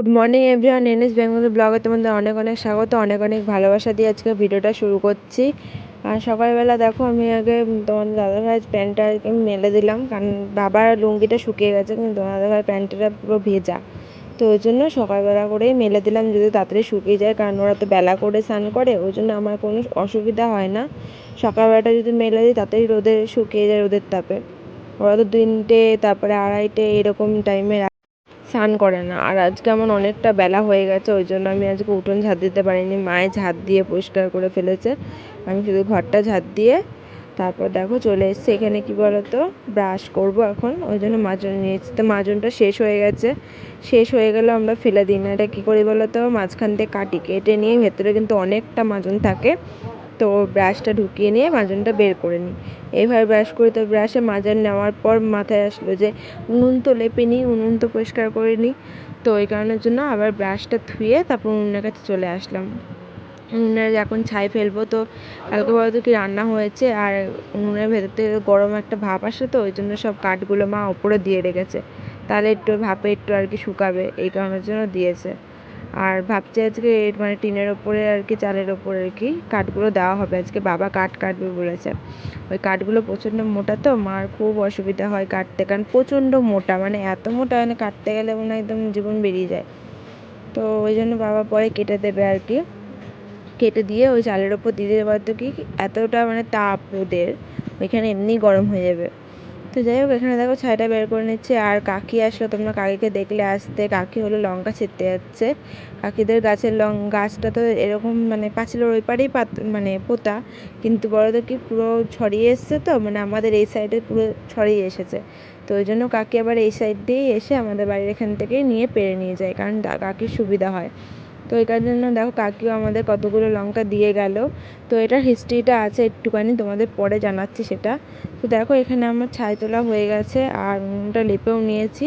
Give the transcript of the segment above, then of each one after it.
Good morning everyone NS Bengali ব্লগে তোমাদের অনেক অনেক স্বাগত, অনেক অনেক ভালোবাসা দিয়ে আজকে ভিডিওটা শুরু করছি। আর সকালবেলা দেখো, আমি আগে তোমার দাদাভাই প্যান্টটা মেলে দিলাম, কারণ বাবার লুঙ্গিটা শুকিয়ে গেছে, কিন্তু তোমার দাদাভাই প্যান্টটা পুরো ভেজা। তো ওই জন্য সকালবেলা করেই মেলে দিলাম, যদি তাড়াতাড়ি শুকিয়ে যায়, কারণ ওরা তো বেলা করে স্নান করে, ওই জন্য আমার কোনো অসুবিধা হয় না। সকালবেলাটা যদি মেলে দিই, তাড়াতাড়ি রোদে শুকিয়ে যায় রোদের তাপে। ওরা তো তিনটে তারপরে আড়াইটে, এরকম টাইমে স্নান করে না। আর আজকে আমার অনেকটা বেলা হয়ে গেছে, ওই জন্য আমি আজকে উঠোন ঝাঁট দিতে পারিনি। মায়ে ঝাঁট দিয়ে পরিষ্কার করে ফেলেছে। আমি শুধু ঘরটা ঝাঁট দিয়ে তারপর দেখো চলে এসছে। এখানে কি বলতো? ব্রাশ করব এখন। ওই জন্য মাজন নিয়েছি। তো মাজনটা শেষ হয়ে গেছে। শেষ হয়ে গেলেও আমরা ফেলে দিই না। এটা কী করি বলতো? মাঝখান থেকে কাটি কেটে নিয়ে ভেতরে কিন্তু অনেকটা মাজন থাকে। তো ব্রাশটা ঢুকিয়ে নিয়ে মাজনটা বের করে নিই। এইভাবে ব্রাশ করি তো ব্রাশে মাজন নেওয়ার পর মাথায় আসলো যে উনুন তো লেপে নিই, উনুন তো পরিষ্কার করে নিই। তো ওই কারণের জন্য আবার ব্রাশটা ধুয়ে তারপর উনুনের কাছে চলে আসলাম। উনুনে এখন ছাই ফেলব তো কালকে বলতো কি রান্না হয়েছে আর উনুনের ভেতর থেকে গরম একটা ভাপ আসে তো, ওই জন্য সব কাঠগুলো মা ওপরে দিয়ে রেখেছে। তাহলে একটু ভাপে একটু আর কি শুকাবে, এই কারণের জন্য দিয়েছে। আর ভাবছি আজকে মানে টিনের ওপরে আর কি, চালের ওপরে আর কি কাঠগুলো দেওয়া হবে। আজকে বাবা কাঠ কাটবে বলেছে। ওই কাঠগুলো প্রচণ্ড মোটা তো, মার খুব অসুবিধা হয় কাটতে, কারণ প্রচণ্ড মোটা মানে এত মোটা মানে কাটতে গেলে মনে হয় একদম জীবন বেরিয়ে যায়। তো ওই জন্য বাবা পরে কেটে দেবে আর কি। কেটে দিয়ে ওই চালের ওপর দিয়ে দেবে। তো কি এতটা মানে তাপ ওদের, ওইখানে এমনি গরম হয়ে যাবে। তো যাই হোক, এখানে দেখো ছাইটা বের করে নিচ্ছে। আর কাকি আসলো, তোমরা কাকিকে দেখলে আসতে। কাকি হলো লঙ্কা ছিঁড়তে যাচ্ছে। কাকিদের গাছের লং, গাছটা তো এরকম মানে পাঁচিলের ওই পারেই পাত মানে পোতা। কিন্তু বড়দের কি, পুরো ছড়িয়ে এসছে তো? মানে আমাদের এই সাইডে পুরো ছড়িয়ে এসেছে। তো ওই জন্য কাকি আবার এই সাইড দিয়েই এসে আমাদের বাড়ির এখান থেকেই নিয়ে পেরে নিয়ে যায়, কারণ কাকির সুবিধা হয়। তো এটার জন্য দেখো কাকিও আমাদের কতগুলো লঙ্কা দিয়ে গেল। তো এটার হিস্ট্রিটা আছে, একটুখানি তোমাদের পরে জানাচ্ছি সেটা। তো দেখো এখানে আমার ছাই তোলা হয়ে গেছে, আর উনুনটা লেপেও নিয়েছি।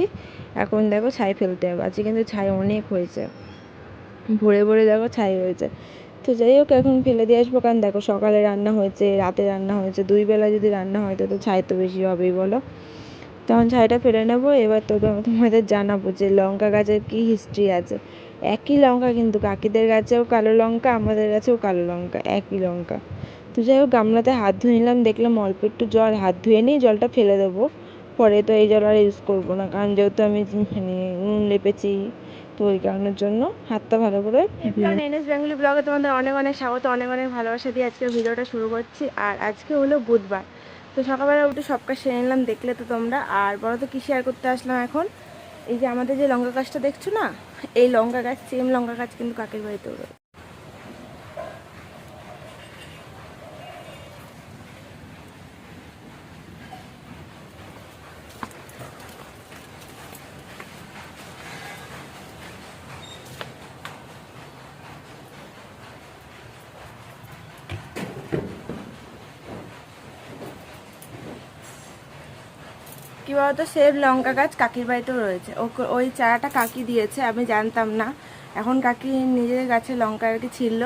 এখন দেখো ছাই ফেলতে হবে, আজকে কিন্তু ছাই অনেক হয়েছে। ভরে ভরে দেখো ছাই হয়েছে। তো যাই হোক, এখন ফেলে দিয়ে আসব, কারণ দেখো সকালে রান্না হয়েছে, রাতে রান্না হয়েছে, দুই বেলা যদি রান্না হয়, তো ছাই তো বেশি হবেই, বলো। তখন ছাইটা ফেলে নেব, এবার তোকে তোমাদের জানাব যে লঙ্কা গাছের কী হিস্ট্রি আছে। একই লঙ্কা কিন্তু কাকিদের গাছেও কালো লঙ্কা, আমাদের গাছেও কালো লঙ্কা, একই লঙ্কা। তো যাই হোক, গামলাতে হাত ধুয়ে নিলাম, দেখলাম অল্প একটু জল, হাত ধুয়ে নিয়ে জলটা ফেলে দেবো। পরে তো এই জল আর ইউজ করব না, কারণ যেহেতু আমি মানে নুন লেপেছি, তো ওই কারণের জন্য হাতটা ভালো করে এনএস বেঙ্গলি ব্লগে তোমাদের অনেক অনেক স্বাগত, অনেক অনেক ভালোবাসা দিয়ে আজকে ভিডিওটা শুরু করছি। আর আজকে হলো বুধবার। তো সকালবেলা উঠে সব কাজ সেরে নিলাম, দেখলে তো তোমরা। আর বড় তো, কী শেয়ার করতে আসলাম এখন? এই যে আমাদের যে লঙ্কা গাছটা দেখছ না? এই লঙ্কা গাছ সেম লঙ্কা গাছ কিন্তু কাকের বাড়িতেও রয়েছে কী বলতো সেম লঙ্কা গাছ, কাকির বাড়িতেও রয়েছে। ওই চারাটা কাকি দিয়েছে, আমি জানতাম না। এখন কাকি নিজের গাছে লঙ্কা আর কি ছিল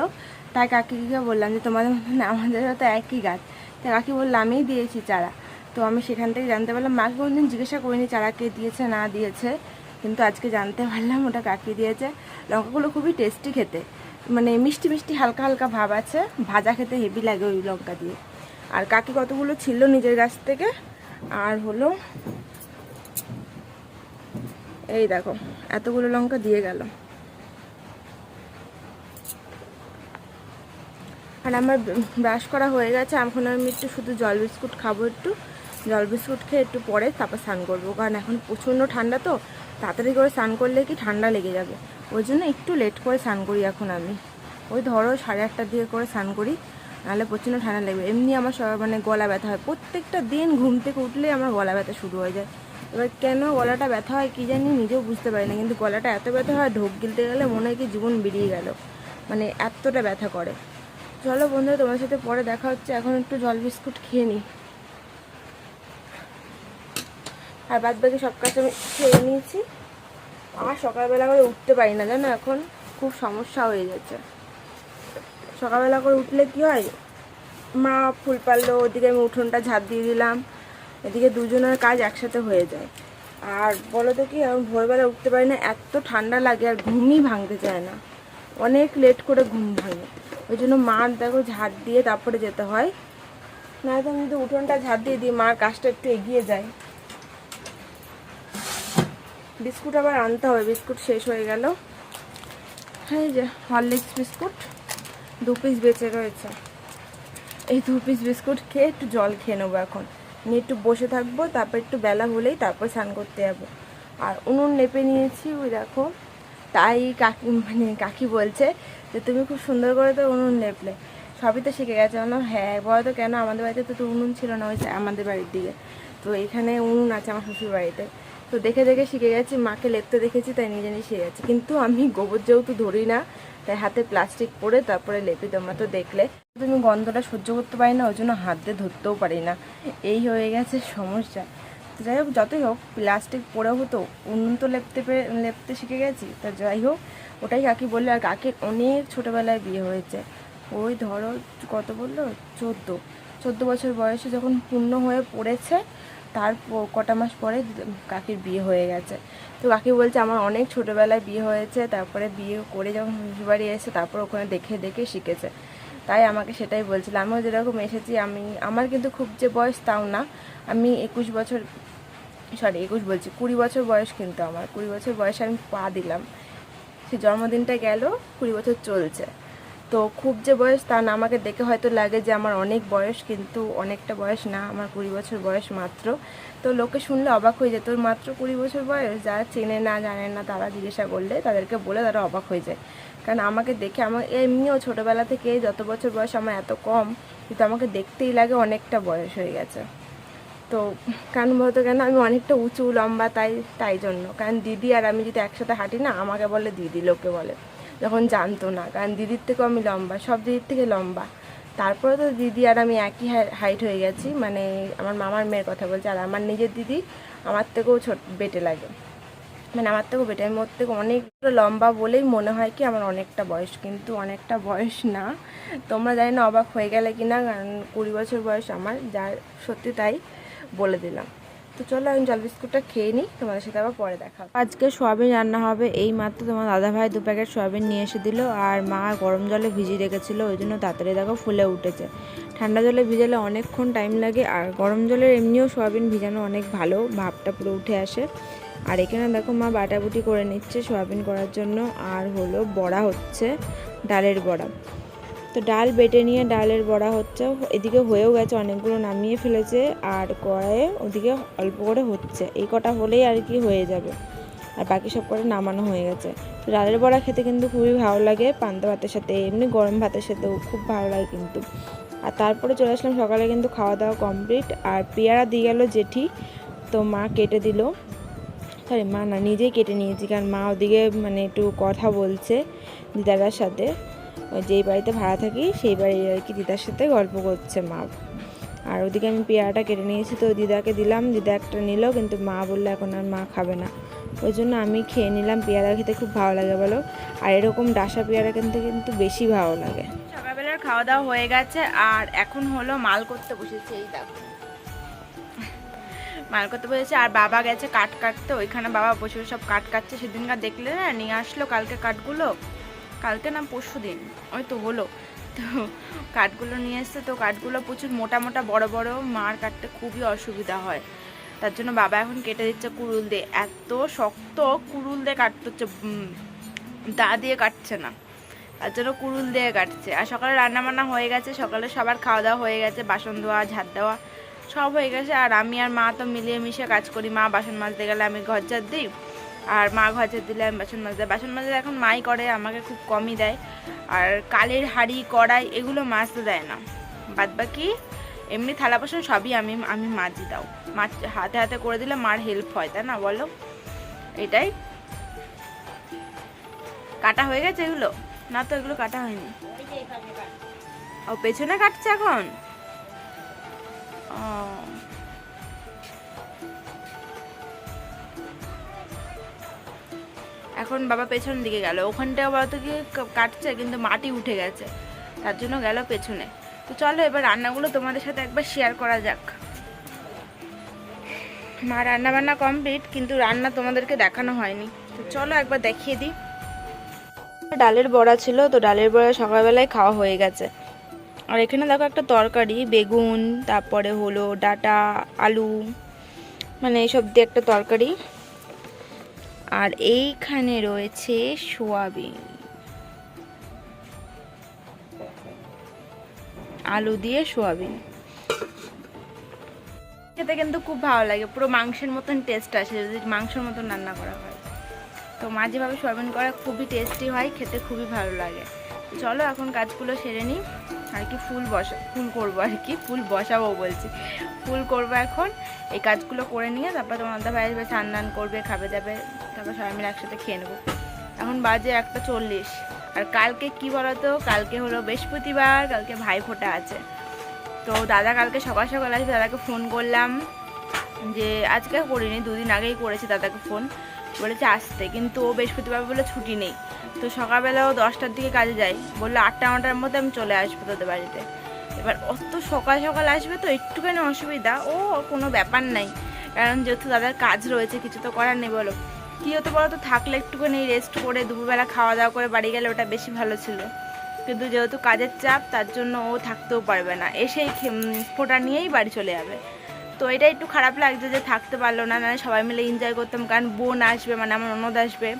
তাই কাকিকে বললাম যে, তোমাদের মতন আমাদেরও তো একই গাছ। তাই কাকি বলল, আমিই দিয়েছি চারা। তো আমি সেখান থেকে জানতে পারলাম মাকে কোনোদিন জিজ্ঞাসা করিনি চারা কে দিয়েছে, না দিয়েছে। কিন্তু আজকে জানতে পারলাম, ওটা কাকি দিয়েছে। লঙ্কাগুলো খুবই টেস্টি খেতে। মানে মিষ্টি মিষ্টি, হালকা হালকা ভাব আছে। ভাজা খেতে হেভি লাগে ওই লঙ্কা দিয়ে। আর কাকি কতগুলো ছিল নিজের গাছ থেকে? আর হলো এই দেখো, এতগুলো লঙ্কা দিয়ে গেল। আর আমার ব্রাশ করা হয়ে গেছে এখন আমি একটু শুধু জল বিস্কুট খাব একটু। জল বিস্কুট খেয়ে একটু পরে তারপর স্নান করব, কারণ এখন প্রচণ্ড ঠান্ডা তো, তাড়াতাড়ি করে স্নান করলে কি ঠান্ডা লেগে যাবে? ওই জন্য একটু লেট করে স্নান করি এখন আমি। ওই ধরো সাড়ে আটটার দিকে করে স্নান করি, নাহলে প্রচণ্ড ঠান্ডা লাগবে এমনি আমার সব- মানে গলা ব্যথা হয়। প্রত্যেকটা দিন ঘুম থেকে উঠলেই আমার গলা ব্যথা শুরু হয়ে যায়। এবার কেন গলাটা ব্যথা হয় কি জানি নিজেও বুঝতে পারি না, কিন্তু গলাটা এত ব্যথা হয় ঢোক গিলতে গেলে মনে হয় কি জীবন বেরিয়ে গেল। মানে এতটা ব্যথা করে। চলো বন্ধুরা তোমার সাথে পরে দেখা হচ্ছে। এখন একটু জল বিস্কুট খেয়ে নিই। আর বাদ বাকি সব কাজ আমি খেয়ে নিয়েছি। আমার সকালবেলা করে উঠতে পারি না, জানো এখন? খুব সমস্যা হয়ে যাচ্ছে সকালবেলা করে উঠলে কি হয়? মা ফুল পারল, ওদিকে আমি উঠোনটা ঝাঁপ দিয়ে দিলাম। এদিকে দুজনের কাজ একসাথে হয়ে যায়। আর বলো তো কি, আমি ভোরবেলা উঠতে পারি না, এত ঠান্ডা লাগে আর ঘুমই ভাঙতে চায় না। অনেক লেট করে ঘুম ভাঙে। ওই জন্য মার দেখো ঝাড় দিয়ে তারপরে যেতে হয়। না তো আমি তো উঠোনটা ঝাড় দিয়ে দিই, মার কাজটা একটু এগিয়ে যায়। বিস্কুট আবার আনতে হবে, বিস্কুট শেষ হয়ে গেল। হ্যাঁ যে হরলিক্স বিস্কুট, দু পিস বেঁচে রয়েছে। এই দু পিস বিস্কুট খেয়ে একটু জল খেয়ে নেব এখন। নিয়ে একটু বসে থাকব, তারপর একটু বেলা হলেই তারপর স্নান করতে যাব। আর উনুন লেপে নিয়েছি, ওই দেখো। তাই কাকি মানে কাকি বলছে যে, তুমি খুব সুন্দর করে তো উনুন লেপলে সবই তো শিখে গেছে। বললাম হ্যাঁ বলো তো কেন? আমাদের বাড়িতে তো তো উনুন ছিল না ওই আমাদের বাড়ির দিকে। তো এখানে উনুন আছে আমার শ্বশুর বাড়িতে। তো দেখে দেখে শিখে গেছি, মাকে লেপতে দেখেছি, তাই নিজে নিজে শিখে গেছি। কিন্তু আমি গোবর যেহেতু ধরি না তাই হাতে প্লাস্টিক পরে তারপরে লেপি তোমরা তো দেখলে। তুমি গন্ধটা সহ্য করতে পারি না, ওই জন্য হাত দিয়ে ধরতেও পারি না। এই হয়ে গেছে সমস্যা। যাই হোক, যতই হোক প্লাস্টিক পরে হতো উনুন তো লেপতে পেরে, লেপতে শিখে গেছি। তা যাই হোক, ওটাই কাকি বলল, আর কাকির অনেক ছোটোবেলায় বিয়ে হয়েছে। ওই ধরো, কত বলল? চোদ্দ। চোদ্দ বছর বয়সে যখন পূর্ণ হয়ে পড়েছে তার কটা মাস পরে কাকির বিয়ে হয়ে গেছে। তো কাকি বলছে, আমার অনেক ছোটোবেলায় বিয়ে হয়েছে, তারপরে বিয়ে করে যখন শ্বশুরবাড়ি এসে তারপর ওখানে দেখে দেখে শিখেছে। তাই আমাকে সেটাই বলছিল। আমিও যেরকম এসেছি, আমি, আমার কিন্তু খুব যে বয়স তাও না, আমি একুশ বছর, সরি, একুশ বলছি, কুড়ি বছর বয়স কিন্তু আমার, কুড়ি বছর বয়সে আমি পা দিলাম। সে জন্মদিনটা গেল, কুড়ি বছর চলছে। তো খুব যে বয়স তা না, আমাকে দেখে হয়তো লাগে যে আমার অনেক বয়স, কিন্তু অনেকটা বয়স না, আমার কুড়ি বছর বয়স মাত্র। তো লোকে শুনলে অবাক হয়ে যায়, তোর মাত্র কুড়ি বছর বয়স? যারা চেনে না, জানে না, তারা জিজ্ঞাসা করলে তাদেরকে বলে তারা অবাক হয়ে যায়। কারণ আমাকে দেখে আমার, এমনিও ছোটোবেলা থেকে যত বছর বয়স আমার এত কম, কিন্তু আমাকে দেখতেই লাগে অনেকটা বয়স হয়ে গেছে। তো কারণ বলতো কেন, আমি অনেকটা উঁচু, লম্বা, তাই তাই জন্য। কারণ দিদি আর আমি যদি একসাথে হাঁটি না, আমাকে বলে দিদি, লোকে বলে। যখন জানতো না, কারণ দিদির থেকেও আমি লম্বা, সব দিদির থেকে লম্বা। তারপরে তো দিদি আর আমি একই হাইট হয়ে গেছি মানে আমার মামার মেয়ের কথা বলছি, আর আমার নিজের দিদি আমার থেকেও ছোট, বেটে লাগে। মানে আমার থেকেও বেটে, আমি ওর থেকে অনেকটা লম্বা বলেই মনে হয় কি আমার অনেকটা বয়স, কিন্তু অনেকটা বয়স না। তোমরা জানি না অবাক হয়ে গেলে কি না কারণ কুড়ি বছর বয়স আমার, যার সত্যি তাই বলে দিলাম। তো চলো, আমি জল বিস্কুটটা খেয়ে নিই, তোমাদের সাথে আবার পরে দেখা আজকে সোয়াবিন রান্না হবে, এই মাত্র তোমার দাদা ভাই দু প্যাকেট সোয়াবিন নিয়ে এসে দিল, আর মা গরম জলে ভিজিয়ে রেখেছিল, ওই জন্য তাড়াতাড়ি দেখো ফুলে উঠেছে। ঠান্ডা জলে ভিজালে অনেকক্ষণ টাইম লাগে, আর গরম জলের এমনিও সোয়াবিন ভিজানো অনেক ভালো, ভাবটা পুরো উঠে আসে। আর এখানে দেখো মা বাটাবুটি করে নিচ্ছে সোয়াবিন করার জন্য, আর হলো বড়া হচ্ছে, ডালের বড়া। তো ডাল বেটে নিয়ে ডালের বড়া হচ্ছে, এদিকে হয়েও গেছে, অনেকগুলো নামিয়ে ফেলেছে, আর কড়াইয়ে ওদিকে অল্প করে হচ্ছে। এই কটা হলেই আর কি হয়ে যাবে, আর বাকি সব কটা নামানো হয়ে গেছে। তো ডালের বড়া খেতে কিন্তু খুবই ভালো লাগে, পান্তা ভাতের সাথে, এমনি গরম ভাতের সাথেও খুব ভালো লাগে কিন্তু। আর তারপরে চলে আসলাম, সকালে কিন্তু খাওয়া দাওয়া কমপ্লিট আর পেয়ারা দিয়ে গেল জেঠি, তো মা কেটে দিল। সরি মা না, নিজেই কেটে নিয়েছি, কারণ মা ওদিকে মানে একটু কথা বলছে দিদার সাথে। যেই বাড়িতে ভাড়া থাকি, সেই বাড়ির আর কি দিদার সাথে গল্প করছে মা। আর ওদিকে আমি পেয়ারাটা কেটে নিয়েছি, তো দিদাকে দিলাম, দিদা একটা নিল, কিন্তু মা বলল এখন আর মা খাবে না। ওই জন্য আমি খেয়ে নিলাম, পেয়ারা খেতে খুব ভালো লাগে বলো। আর এরকম ডাসা পেয়ারা কিনতে কিন্তু বেশি ভালো লাগে। সকালবেলার খাওয়া দাওয়া হয়ে গেছে, আর এখন হলো মাল করতে বসেছে, এই দেখো। মাল করতে বসেছে, আর বাবা গেছে কাঠ কাটতে, ওইখানে বাবা বসে সব কাঠ কাটছে। সেদিনকার দেখলে না, নিয়ে আসলো কালকে কাঠগুলো। কালকে না পরশু দিন? ওই তো হলো। তো কাঠগুলো নিয়ে এসছে, তো কাঠগুলো প্রচুর মোটা মোটা বড় বড়, মার কাটতে খুবই অসুবিধা হয়। তার জন্য বাবা এখন কেটে দিচ্ছে কুড়ুল দিয়ে। এত শক্ত কুড়ুল দিয়ে কাটতে হচ্ছে দা দিয়ে কাটছে না। তার জন্য কুড়ুল দিয়ে কাটছে। আর সকালে রান্না বান্না হয়ে গেছে, সকালে সবার খাওয়া দাওয়া হয়ে গেছে, বাসন ধোয়া, ঝাড় দেওয়া, সব হয়ে গেছে। আর আমি আর মা তো মিলিয়ে মিশে কাজ করি। মা বাসন মাজতে গেলে আমি ঘর ঝাড় দিই। আর মা ঝাড় দিলে আমি বাসন মাজতে বাসন মাজতে এখন মাই করে, আমাকে খুব কমই দেয়। আর কালের হাঁড়ি, কড়াই এগুলো মাজতে দেয় না। বাদ বাকি এমনি থালা বাসন সবই আমি আমি মাজি দাও মাছ হাতে হাতে করে দিলে মার হেল্প হয়, তাই না বলো? এটাই। কাটা হয়ে গেছে এগুলো? না তো এগুলো কাটা হয়নি। ও পেছনে কাটছে এখন? ও। এখন বাবা পেছন দিকে গেল। ওখানটাও তো গিয়ে কাটছে, কিন্তু মাটি উঠে গেছে। তার জন্য গেল পেছনে। তো চলো এবার রান্নাগুলো তোমাদের সাথে একবার শেয়ার করা যাক। মা রান্না বান্না কমপ্লিট কিন্তু রান্না তোমাদেরকে দেখানো হয়নি। তো চলো একবার দেখিয়ে দিই। ডালের বড়া ছিল, তো ডালের বড়া সকালবেলায় খাওয়া হয়ে গেছে। আর এখানে দেখো একটা তরকারি, বেগুন, তারপরে হলো ডাটা, আলু মানে এইসব দিয়ে একটা তরকারি। আর এইখানে রয়েছে সোয়াবিন। আলু দিয়ে সোয়াবিন। খেতে কিন্তু খুব ভালো লাগে, পুরো মাংসের মতন টেস্ট আসে, যদি মাংসের মতন রান্না করা হয়। তো মাঝেভাবে সোয়াবিন করা, খুবই টেস্টি হয়, খেতে খুবই ভালো লাগে। চলো এখন কাজগুলো সেরে নিই। আর কি ফুল বসা, ফুল করব আর কি, ফুল বসাবো বলছি। ফুল করব এখন, এই কাজগুলো করে নিয়ে তারপর তোমার দাদা ভাই আসবে, স্নান টান করবে, খাবে যাবে তারপর সবাই মিলে একসাথে খেয়ে নেব। এখন বাজে একটা চল্লিশ, আর কালকে কি বলতো, কালকে হলো বৃহস্পতিবার, কালকে ভাই ফোটা আছে। তো দাদা কালকে সকাল সকাল আসবে, দাদাকে ফোন করলাম যে, আজকে করিনি, দুদিন আগেই করেছি দাদাকে ফোন। বলেছে আসতে, কিন্তু ও বৃহস্পতিবার বলে ছুটি নেই। তো সকালবেলাও দশটার দিকে কাজে যাই। বলল আটটা, নটার মধ্যে আমি চলে আসব তোদের বাড়িতে। এবার অত সকাল সকাল আসবে তো একটুখানি অসুবিধা। ও, কোনো ব্যাপার নাই। কারণ যেহেতু দাদার কাজ রয়েছে, কিছু তো করার নেই বলো। কী হতে বলো তো, থাকলে একটুখানি রেস্ট করে দুপুরবেলা খাওয়া দাওয়া করে বাড়ি গেলে ওটা বেশি ভালো ছিল। কিন্তু যেহেতু কাজের চাপ, তার জন্য ও থাকতেও পারবে না। এসেই ফোঁটা নিয়েই বাড়ি চলে যাবে। তো এটা একটু খারাপ লাগছে যে থাকতে পারল না। না সবাই মিলে এনজয় করতাম। কারণ বোন আসবে মানে আমার ননদ আসবে।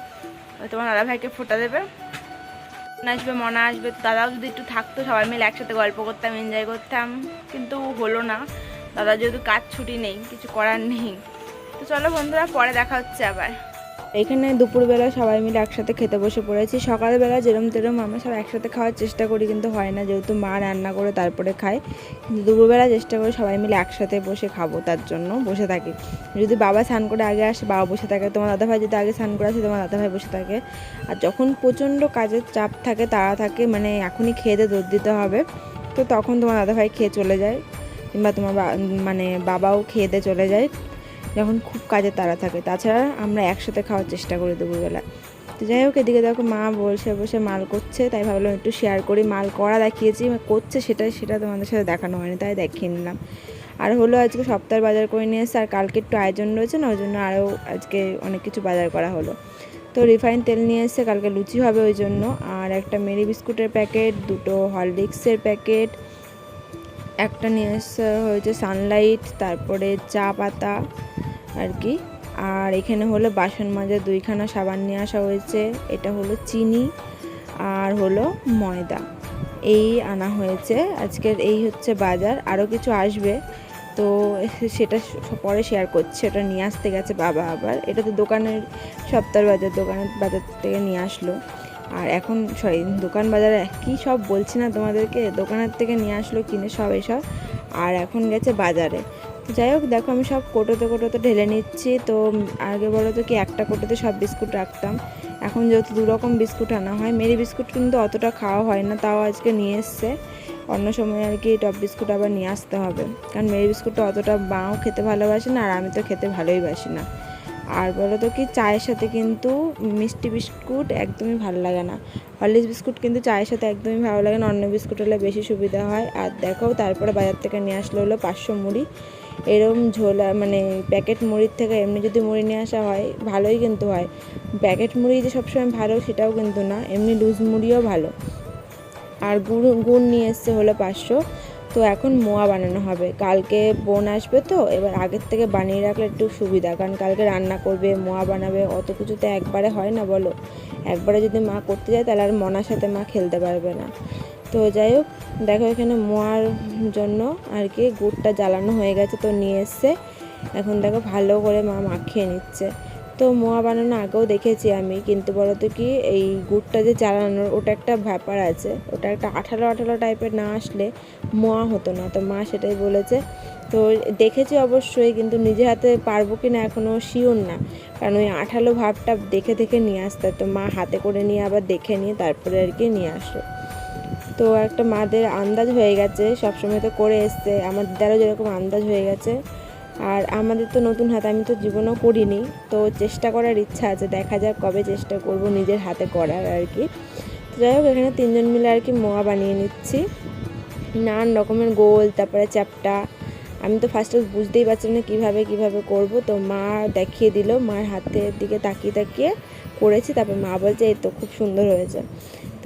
তোমার দাদা ভাইকে ফোটা দেবে। আসবে, মনা আসবে। দাদাও যদি একটু থাকতো, সবাই মিলে একসাথে গল্প করতাম এনজয় করতাম। কিন্তু হলো না। দাদা যেহেতু কাজ ছুটি নেই, কিছু করার নেই। তো চলো বন্ধুরা, পরে দেখা হচ্ছে আবার। এখানে দুপুরবেলা সবাই মিলে একসাথে খেতে বসে পড়েছি। সকালবেলা যেরম তেরম আমরা সব একসাথে খাওয়ার চেষ্টা করি, কিন্তু হয় না। যেহেতু মা রান্না করে তারপরে খায়। কিন্তু দুপুরবেলা চেষ্টা করে সবাই মিলে একসাথে বসে খাব তার জন্য, বসে থাকি। যদি বাবা স্নান করে আগে আসে, বাবা বসে থাকে। তোমার দাদাভাই যদি আগে স্নান করে আসে, তোমার দাদাভাই বসে থাকে। আর যখন প্রচণ্ড কাজের চাপ থাকে, তারা থাকে মানে এখনই খেয়ে দিয়ে দৌড় দিতে হবে। তো তখন তোমার দাদাভাই খেয়ে চলে যায়। কিংবা তোমার মানে বাবাও খেয়ে দিয়ে চলে যায়। যখন খুব কাজে তাড়া থাকে। তাছাড়া আমরা একসাথে খাওয়ার চেষ্টা করি দুপুরবেলা। তো যাই হোক, এদিকে দেখো মা বসে বসে মাল করছে, তাই ভাবলাম একটু শেয়ার করি। মাল করা দেখিয়েছি করছে সেটা সেটা তোমাদের সাথে দেখানো হয়নি, তাই দেখিয়ে নিলাম। আর হলো আজকে সপ্তাহের বাজার করে নিয়ে এসে আর কালকে একটু আয়োজন রয়েছে না, ওই জন্য আরও আজকে অনেক কিছু বাজার করা হলো। তো রিফাইন তেল নিয়ে এসে কালকে লুচি হবে ওই জন্য। আর একটা মেরি বিস্কুটের প্যাকেট, দুটো হরলিক্সের প্যাকেট, একটা নিয়ে এসে হয়েছে সানলাইট তারপরে চা পাতা আর কি। আর এখানে হলো বাসন মাজার দুইখানা সাবান নিয়ে আসা হয়েছে। এটা হলো চিনি আর হলো ময়দা। এই আনা হয়েছে। আজকের এই হচ্ছে বাজার। আরও কিছু আসবে। তো সেটা পরে শেয়ার করছে। ওটা নিয়ে আসতে গেছে বাবা আবার। এটা তো দোকানের সপ্তাহের বাজার দোকানের বাজার থেকে নিয়ে আসলো। আর এখন সরি, দোকান বাজারে কী সব বলছি না তোমাদেরকে? দোকানের থেকে নিয়ে আসলো, কিনে সব এসব। আর এখন গেছে বাজারে। যাই হোক, দেখো আমি সব কোটোতে কোটোতে ঢেলে নিচ্ছি। তো আগে বলো তো কি, একটা কোটোতে সব বিস্কুট রাখতাম। এখন যেহেতু দু রকম বিস্কুট আনা হয়, মেরি বিস্কুট কিন্তু অতটা খাওয়া হয় না, তাও আজকে নিয়ে এসছে। অন্য সময় আর কি টপ বিস্কুট আবার নিয়ে আসতে হবে। কারণ মেরি বিস্কুটটা অতটা মাও খেতে ভালোবাসে না, আর আমি তো খেতে ভালোই বাসি না। আর বলো তো কি, চায়ের সাথে কিন্তু মিষ্টি বিস্কুট একদমই ভালো লাগে না। হরলিক্স বিস্কুট কিন্তু চায়ের সাথে একদমই ভালো লাগে না, অন্য বিস্কুট হলে বেশি সুবিধা হয়। আর দেখো, তারপরে বাজার থেকে নিয়ে আসলো হলো পাঁচশো মুড়ি। এরম ঝোলা মানে প্যাকেট মুড়ির থেকে এমনি যদি মুড়ি নিয়ে আসা হয়, ভালোই কিন্তু হয়। প্যাকেট মুড়ি যে সবসময় ভালো সেটাও কিন্তু না, এমনি লুজ মুড়িও ভালো। আর গুড় গুড় নিয়ে এসছে হলো পাঁচশো। তো এখন মোয়া বানানো হবে। কালকে বোন আসবে তো, এবার আগের থেকে বানিয়ে রাখলে একটু সুবিধা, কারণ কালকে রান্না করবে, মোয়া বানাবে, অত কিছু তো একবারে হয় না বলো। একবারে যদি মা করতে যায়, তাহলে আর মনার সাথে মা খেলতে পারবে না। তো যাই হোক, দেখো এখানে মোয়ার জন্য আর কি গুড়টা জ্বালানো হয়ে গেছে তো নিয়ে এসছে। এখন দেখো ভালো করে মা মাখিয়ে নিচ্ছে। তো মোয়া বানানো আগেও দেখেছি আমি, কিন্তু বলো তো কি এই গুড়টা যে জ্বালানোর ওটা একটা ব্যাপার আছে। ওটা একটা আঠালো আঠালো টাইপের না আসলে মোয়া হতো না, তো মা সেটাই বলেছে। তো দেখেছি অবশ্যই, কিন্তু নিজে হাতে পারব কি না এখনও শিওর না। কারণ ওই আঠালো ভাবটা দেখে দেখে নিয়ে আসতে তো মা হাতে করে নিয়ে আবার দেখে নিয়ে তারপরে আর কি নিয়ে আসো। তো একটা মাদের আন্দাজ হয়ে গেছে, সবসময় তো করে এসছে আমার দিদারও যেরকম আন্দাজ হয়ে গেছে। আর আমাদের তো নতুন হাতে, আমি তো জীবনও করিনি, তো চেষ্টা করার ইচ্ছা আছে, দেখা যাক কবে চেষ্টা করব নিজের হাতে করার আর কি। যাই হোক, এখানে তিনজন মিলে আর কি মোয়া বানিয়ে নিচ্ছি। নানান রকমের গোল, তারপরে চ্যাপটা। আমি তো ফার্স্টে বুঝতেই পারছিলাম না কীভাবে কীভাবে করব, তো মা দেখিয়ে দিল, মার হাতের দিকে তাকিয়ে তাকিয়ে করেছি, তারপর মা বলছে, এই তো খুব সুন্দর হয়েছে।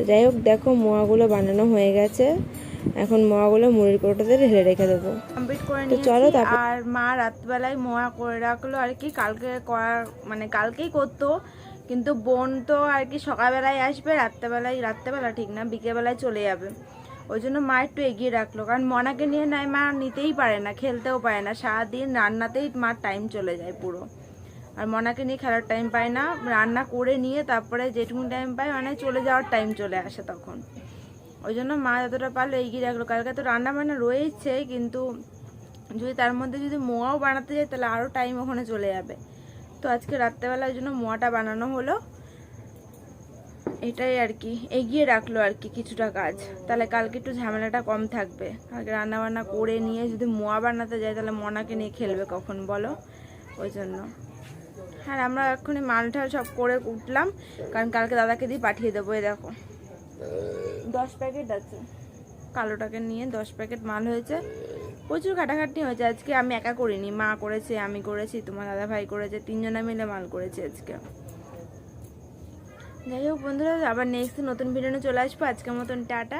তো যাই হোক দেখো মোয়াগুলো বানানো হয়ে গেছে। এখন মোয়াগুলো মুড়ির কোটোতে ঢেলে রেখে দেবো। কমপ্লিট করে চলো আর মা রাতবেলায় মোয়া করে রাখল আর কি কালকে করা মানে কালকেই করতো। কিন্তু বোন তো আর কি সকালবেলায় আসবে রাত্রেবেলায় রাত্রেবেলা ঠিক না বিকেলবেলায় চলে যাবে। ওই জন্য মা একটু এগিয়ে রাখল। কারণ মনাকে নিয়ে নাই মা নিতেই পারে না খেলতেও পারে না। সারাদিন রান্নাতেই মার টাইম চলে যায় পুরো। আর মনাকে নিয়ে খেলার টাইম পায় না। রান্না করে নিয়ে তারপরে যেটুকু টাইম পায় মানে চলে যাওয়ার টাইম চলে আসে তখন। ওই জন্য মা যতটা পারল এগিয়ে রাখল। কালকে তো রান্না বান্না রয়েছে, কিন্তু যদি তার মধ্যে যদি মোয়াও বানাতে যায়, তাহলে আরও টাইম ওখানে চলে যাবে। তো আজকে রাত্রেবেলা ওই জন্য মোয়াটা বানানো হলো। এটাই আর কি। এগিয়ে রাখল আর কি কিছুটা কাজ। তাহলে কালকে একটু ঝামেলাটা কম থাকবে। কালকে রান্নাবান্না করে নিয়ে যদি মোয়া বানাতে যায়, তাহলে মনাকে নিয়ে খেলবে কখন বলো? ওই জন্য। হ্যাঁ আমরা এক্ষুনি মাল ঠাল সব করে উঠলাম কারণ কালকে দাদাকে দিয়ে পাঠিয়ে দেবো এই দেখো। দশ প্যাকেট আছে। কালোটাকে নিয়ে দশ প্যাকেট মাল হয়েছে। প্রচুর খাটাখাটনি হয়েছে আজকে আমি একা করিনি। মা করেছে আমি করেছি তোমার দাদা ভাই করেছে তিনজনে মিলে মাল করেছে আজকে। যাই হোক বন্ধুরা আবার নেক্সট নতুন ভিডিও চলে আসব। আজকের মতন টাটা।